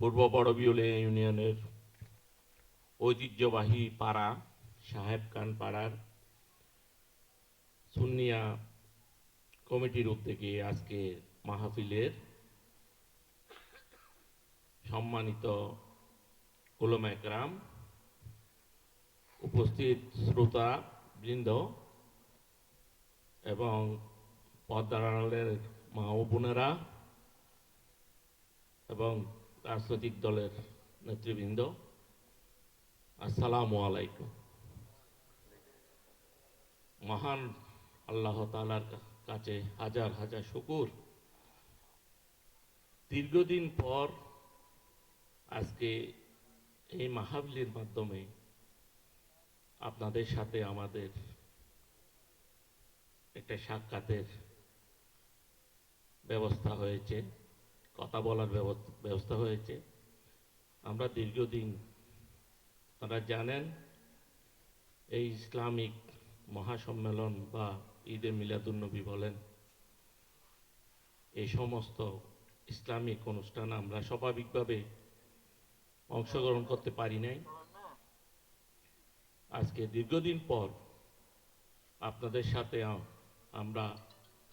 পূর্ব বড়বিউলে ইউনিয়নের ঐতিহ্যবাহী পাড়া, সাহেব খান পাড়ার সুন্নিয়া কমিটির উদ্যোগে আজকে মাহফিলের সম্মানিত একরাম, উপস্থিত শ্রোতা বৃন্দ এবং পর্দার আড়ালের মা ও বোনেরা এবং রাজনৈতিক দলের নেতৃবৃন্দ, আসসালামু আলাইকুম। মহান আল্লাহ তালার কাছে হাজার হাজার শুকুর। দীর্ঘদিন পর আজকে এই মাহাবলির মাধ্যমে আপনাদের সাথে আমাদের একটা সাক্ষাতের ব্যবস্থা হয়েছে, কথা বলার ব্যব- ব্যবস্থা হয়েছে। আমরা দীর্ঘদিন, আপনারা জানেন, এই ইসলামিক মহাসম্মেলন বা ঈদে মিলাদুন্নবী বলেন, এই সমস্ত ইসলামিক অনুষ্ঠান আমরা স্বাভাবিকভাবে অংশগ্রহণ করতে পারি নাই। আজকে দীর্ঘদিন পর আপনাদের সাথে আমরা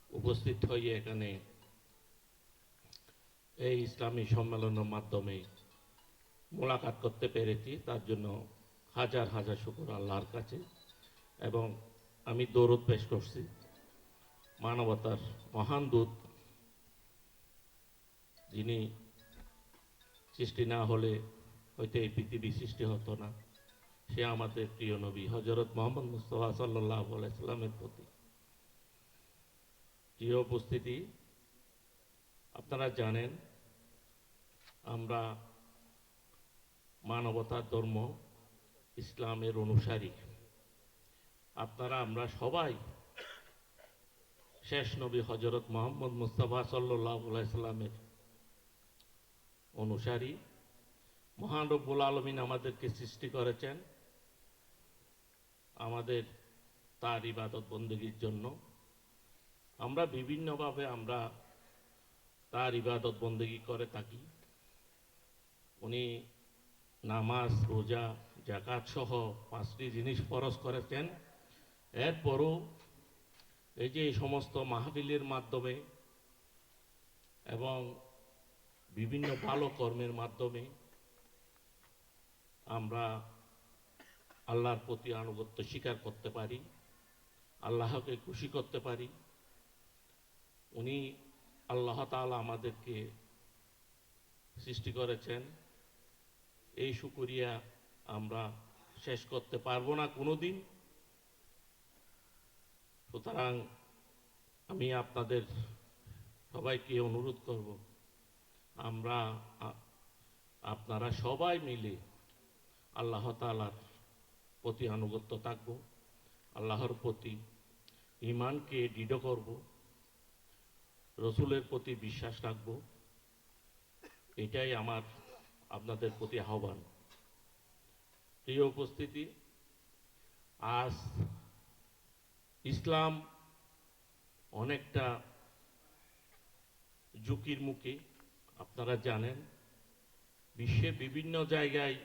উপস্থিত হয়ে এখানে এই ইসলামী সম্মেলনের মাধ্যমে মোলাকাত করতে পেরেছি, তার জন্য হাজার হাজার শুকুর আল্লাহর কাছে। এবং আমি দৌড় পেশ করছি। মানবতার মহান দূত, যিনি সৃষ্টি না হলে হয়তো এই পৃথিবী সৃষ্টি হতো না, সে আমাদের প্রিয় নবী হজরত মোহাম্মদ মুস্তফা সাল্লাহ প্রতি। প্রিয় উপস্থিতি, আপনারা জানেন আমরা মানবতার ধর্ম ইসলামের অনুসারী। আপনারা, আমরা সবাই শেষ নবী হজরত মোহাম্মদ মুস্তফা সাল্লাহ সাল্লামের অনুসারী। মহান রব্বুল আলমিন আমাদেরকে সৃষ্টি করেছেন আমাদের তার ইবাদত বন্দীর জন্য। আমরা বিভিন্নভাবে আমরা তার ইবাদত বন্দেগি করে থাকি। উনি নামাজ, রোজা জাকাত সহ পাঁচটি জিনিস ফরজ করেছেন। এরপরও এই যে এই সমস্ত মাহফিলের মাধ্যমে এবং বিভিন্ন ভালো কর্মের মাধ্যমে আমরা আল্লাহর প্রতি আনুগত্য স্বীকার করতে পারি, আল্লাহকে খুশি করতে পারি। উনি আল্লাহ তাআলা আমাদেরকে সৃষ্টি করেছেন। এই শুকরিয়া আমরা শেষ করতে পারব না কোনোদিন। সুতরাং আমি আপনাদের সবাইকে অনুরোধ করব, আমরা আপনারা সবাই মিলে আল্লাহ তাআলার প্রতি আনুগত্য থাকব, আল্লাহর প্রতি ইমানকে দৃঢ় করব, রসুলের প্রতি বিশ্বাস রাখব। এটাই আমার আপনাদের প্রতি আহ্বান। প্রিয় উপস্থিতি, আজ ইসলাম অনেকটা ঝুঁকির মুখে, আপনারা জানেন বিশ্বের বিভিন্ন জায়গায়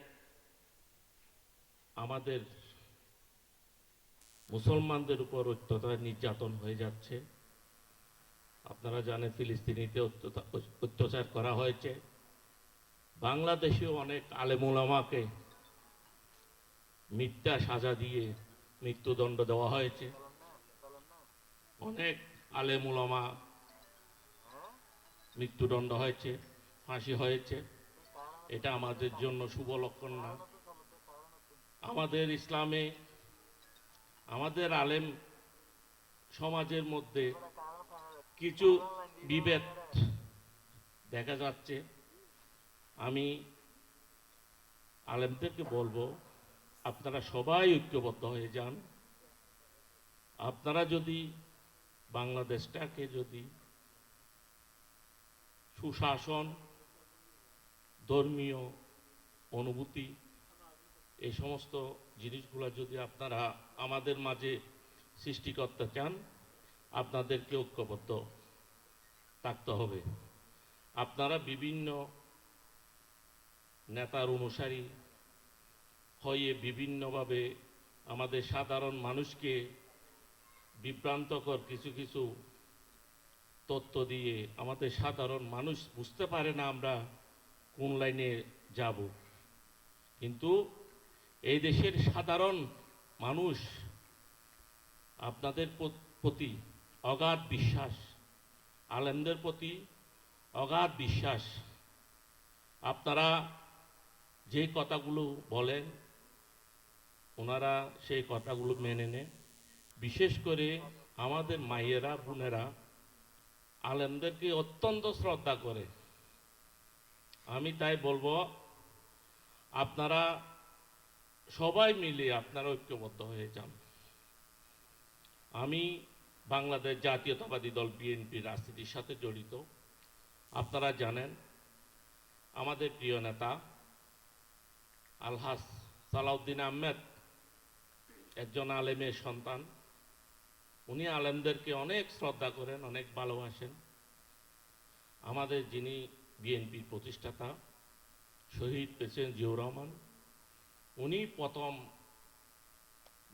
আমাদের মুসলমানদের উপর অত্যাচার নির্যাতন হয়ে যাচ্ছে। আপনারা জানেন, ফিলিস্তিনিতে অত্যাচার করা হয়েছে। বাংলাদেশেও অনেক আলেমুলামাকে মিথ্যা সাজা দিয়ে মৃত্যুদণ্ড দেওয়া হয়েছে। অনেক আলেমুলামা মৃত্যুদণ্ড হয়েছে, ফাঁসি হয়েছে। এটা আমাদের জন্য শুভ লক্ষণ না। আমাদের ইসলামে আমাদের আলেম সমাজের মধ্যে কিছু বিভেদ দেখা যাচ্ছে। আমি আলেমদেরকে বলব, আপনারা সবাই ঐক্যবদ্ধ হয়ে যান। আপনারা যদি বাংলাদেশটাকে যদি সুশাসন, ধর্মীয় অনুভূতি, এই সমস্ত জিনিসগুলো যদি আপনারা আমাদের মাঝে সৃষ্টি করতে চান, আপনাদেরকে ঐক্যবদ্ধ থাকতে হবে। আপনারা বিভিন্ন নেতার অনুসারী হয়ে বিভিন্নভাবে আমাদের সাধারণ মানুষকে বিভ্রান্তকর কিছু কিছু তথ্য দিয়ে আমাদের সাধারণ মানুষ বুঝতে পারে না আমরা কোন লাইনে যাব। কিন্তু এই দেশের সাধারণ মানুষ আপনাদের প্রতি অগাধ বিশ্বাস, আলেমদের প্রতি অগাধ বিশ্বাস, আপনারা যে কথাগুলো বলেন, ওনারা সেই কথাগুলো মেনে নেন। বিশেষ করে আমাদের মায়েরা, বোনেরা আলেমদেরকে অত্যন্ত শ্রদ্ধা করে। আমি তাই বলব, আপনারা সবাই মিলে আপনারা ঐক্যবদ্ধ হয়ে যান। আমি বাংলাদেশ জাতীয়তাবাদী দল বিএনপি রাজনীতির সাথে জড়িত। আপনারা জানেন, আমাদের প্রিয় নেতা আলহাস সালাউদ্দিন আহমেদ একজন আলেমের সন্তান। উনি আলেমদেরকে অনেক শ্রদ্ধা করেন, অনেক ভালোবাসেন। আমাদের যিনি বিএনপির প্রতিষ্ঠাতা, শহীদ প্রেসিডেন্ট জিয়াউর রহমান, উনি প্রথম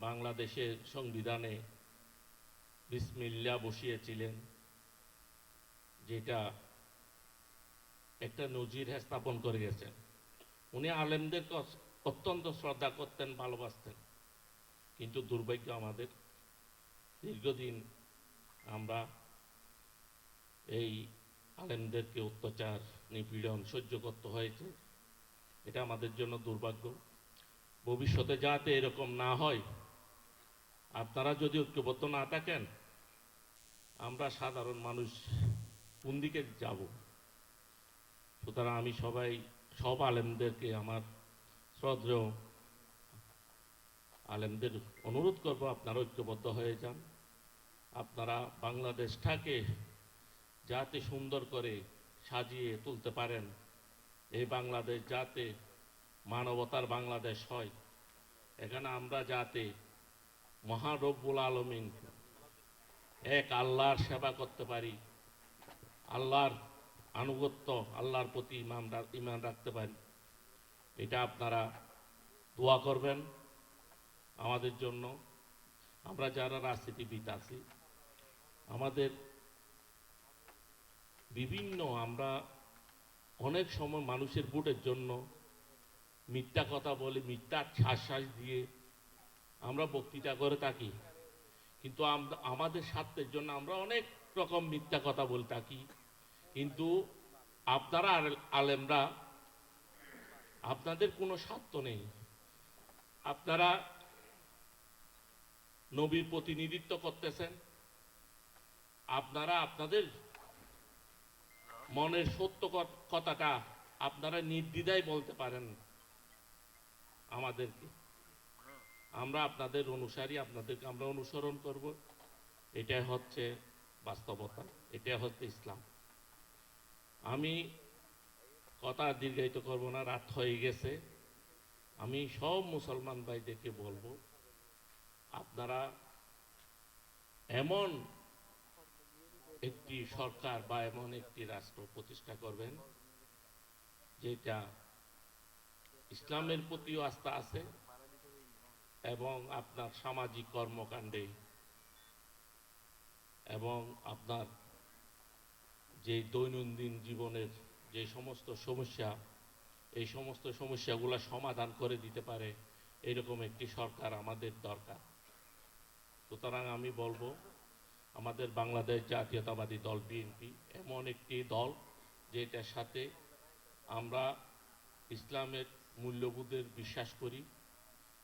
বাংলাদেশের সংবিধানে বিসমিল্লা বসিয়েছিলেন, যেটা একটা নজির স্থাপন করে গেছেন। উনি আলেমদেরকে অত্যন্ত শ্রদ্ধা করতেন, ভালোবাসতেন। কিন্তু দুর্ভাগ্য আমাদের, দীর্ঘদিন আমরা এই আলেমদেরকে অত্যাচার, নিপীড়ন সহ্য করতে হয়েছে। এটা আমাদের জন্য দুর্ভাগ্য। ভবিষ্যতে যাতে এরকম না হয়, আপনারা যদি ঐক্যবদ্ধ না থাকেন, আমরা সাধারণ মানুষ কোন দিকে যাব? সুতরাং আমি সবাই সব আলেমদেরকে আমার শ্রদ্ধেয় আলেমদের অনুরোধ করব, আপনারা ঐক্যবদ্ধ হয়ে যান। আপনারা বাংলাদেশটাকে যাতে সুন্দর করে সাজিয়ে তুলতে পারেন, এই বাংলাদেশ যাতে মানবতার বাংলাদেশ হয়। এখানে আমরা যাতে মহারব্বুল আলমিন এক আল্লাহর সেবা করতে পারি, আল্লাহর আনুগত্য আল্লাহর প্রতি ইমান ইমান রাখতে পারি। এটা আপনারা দোয়া করবেন আমাদের জন্য। আমরা যারা রাজনীতিবিদ আছি, আমাদের বিভিন্ন আমরা অনেক সময় মানুষের ভোটের জন্য মিথ্যা কথা বলে, মিথ্যা শ্বাস দিয়ে আমরা বক্তৃতা করে থাকি। কিন্তু আমাদের স্বার্থের জন্য আমরা অনেক রকম মিথ্যা কথা বলে থাকি। কিন্তু আপনারা আলেমরা, আপনাদের কোনো স্বার্থ নেই। আপনারা নবীর প্রতিনিধিত্ব করতেছেন। আপনারা আপনাদের মনের সত্য কথাটা আপনারা নির্দ্বিধায় বলতে পারেন আমাদেরকে। আমরা আপনাদের অনুসারী, আপনাদেরকে আমরা অনুসরণ করব। এটাই হচ্ছে বাস্তবতা, এটাই হচ্ছে ইসলাম। আমি কথা দীর্ঘায়িত করব না, রাত হয়ে গেছে। আমি সব মুসলমান ভাইদেরকে বলব, আপনারা এমন একটি সরকার বা এমন একটি রাষ্ট্র প্রতিষ্ঠা করবেন, যেটা ইসলামের প্রতিও আস্থা আছে এবং আপনার সামাজিক কর্মকাণ্ডে এবং আপনার যে দৈনন্দিন জীবনের যে সমস্ত সমস্যা, এই সমস্ত সমস্যাগুলো সমাধান করে দিতে পারে, এরকম একটি সরকার আমাদের দরকার। সুতরাং আমি বলব, আমাদের বাংলাদেশ জাতীয়তাবাদী দল বিএনপি এমন একটি দল যেটার সাথে আমরা ইসলামের মূল্যবোধের বিশ্বাস করি।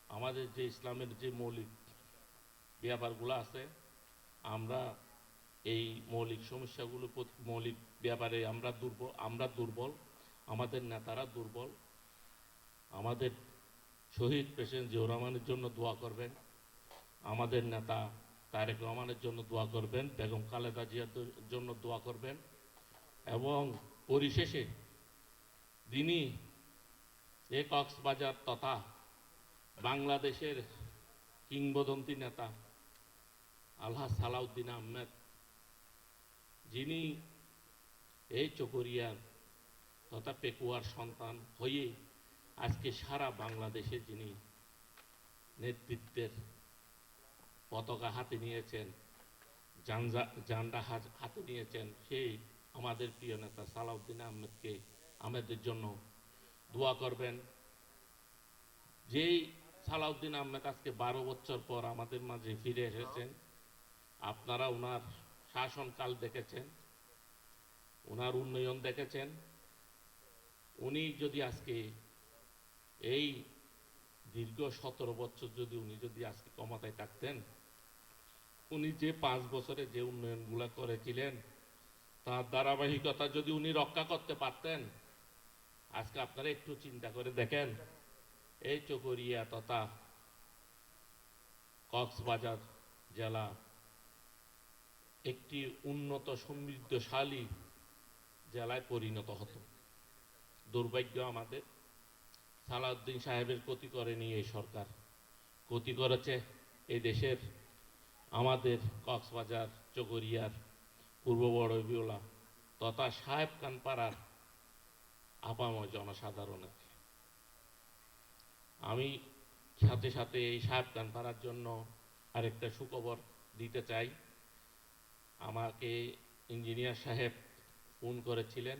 আমাদের যে ইসলামের যে মৌলিক ব্যাপারগুলো আছে, আমরা এই মৌলিক সমস্যাগুলো মৌলিক ব্যাপারে আমরা দুর্বল আমরা দুর্বল, আমাদের নেতারা দুর্বল। আমাদের শহীদ প্রেসিডেন্ট জিয়াউর রহমানের জন্য দোয়া করবেন। আমাদের নেতা তারেক রহমানের জন্য দোয়া করবেন। বেগম খালেদা জিয়ার জন্য দোয়া করবেন। এবং পরিশেষে তিনি এ কক্সবাজার তথা বাংলাদেশের কিংবদন্তি নেতা আল্লাহ সালাউদ্দিন আহমেদ যিনি এই চকরিয়ার তথা পেকুয়ার সন্তান হয়ে আজকে সারা বাংলাদেশে যিনি নেতৃত্বের পতাকা হাতে নিয়েছেন, জানজা হাতে নিয়েছেন, সেই আমাদের প্রিয় নেতা সালাউদ্দিন আহমেদকে আমাদের জন্য দোয়া করবেন। যেই সালাউদ্দিন আহমেদ আজকে বারো বছর পর আমাদের মাঝে ফিরে এসেছেন, আপনারা ওনার শাসনকাল দেখেছেন, ওনার উন্নয়ন দেখেছেন, উনি যদি আজকে এই দীর্ঘ সতেরো বছর যদি উনি যদি আজকে ক্ষমতায় থাকতেন, উনি যে পাঁচ বছরে যে উন্নয়নগুলো করেছিলেন, তার ধারাবাহিকতা যদি উনি রক্ষা করতে পারতেন, আজকে আপনারা একটু চিন্তা করে দেখেন, এই চকরিয়া তথা কক্সবাজার জেলা একটি উন্নত সমৃদ্ধশালী জেলায় পরিণত হতো। দুর্ভাগ্য আমাদের, সালাউদ্দিন সাহেবের ক্ষতি করেনি এই সরকার। ক্ষতি করেছে এই দেশের আমাদের কক্সবাজার, চকরিয়ার, পূর্ব বড়বিওলা তথা সাহেব কানপাড়ার আপাময় জনসাধারণের। আমি সাথে সাথে এই সাহেব কানপাড়ার জন্য আরেকটা সুখবর দিতে চাই। আমাকে ইঞ্জিনিয়ার সাহেব ফোন করেছিলেন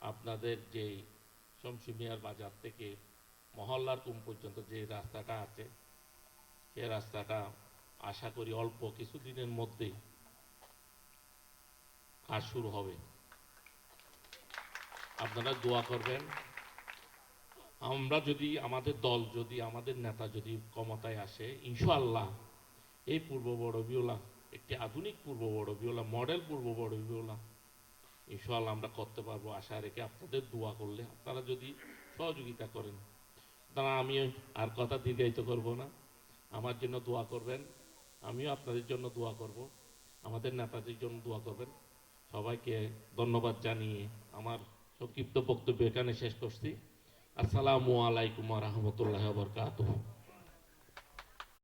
আপনাদের যে শমসিমিয়ার বাজার থেকে মহল্লার কুম পর্যন্ত যে রাস্তাটা আছে, সে রাস্তাটা আশা করি অল্প কিছুদিনের মধ্যেই কাজ শুরু হবে। আপনারা দোয়া করবেন। আমরা যদি, আমাদের দল যদি, আমাদের নেতা যদি ক্ষমতায় আসে, ইনশাআল্লাহ এই পূর্ব বড় বিওলা একটি আধুনিক পূর্ব বড় বিওলা মডেল পূর্ব বড় বিওলা ইনশাআল্লাহ আমরা করতে পারব, আশা রেখে আপনাদের দোয়া করলে আপনারা যদি সহযোগিতা করেন। তারা আমি আর কথা দীর্ঘায়িত করব না। আমার জন্য দোয়া করবেন, আমিও আপনাদের জন্য দোয়া করব। আমাদের নেতাদের জন্য দোয়া করবেন। সবাইকে ধন্যবাদ জানিয়ে আমার সংক্ষিপ্ত বক্তব্য এখানে শেষ করছি। আসসালামু আলাইকুম রহমতুল্লাহ বরকাতুহ।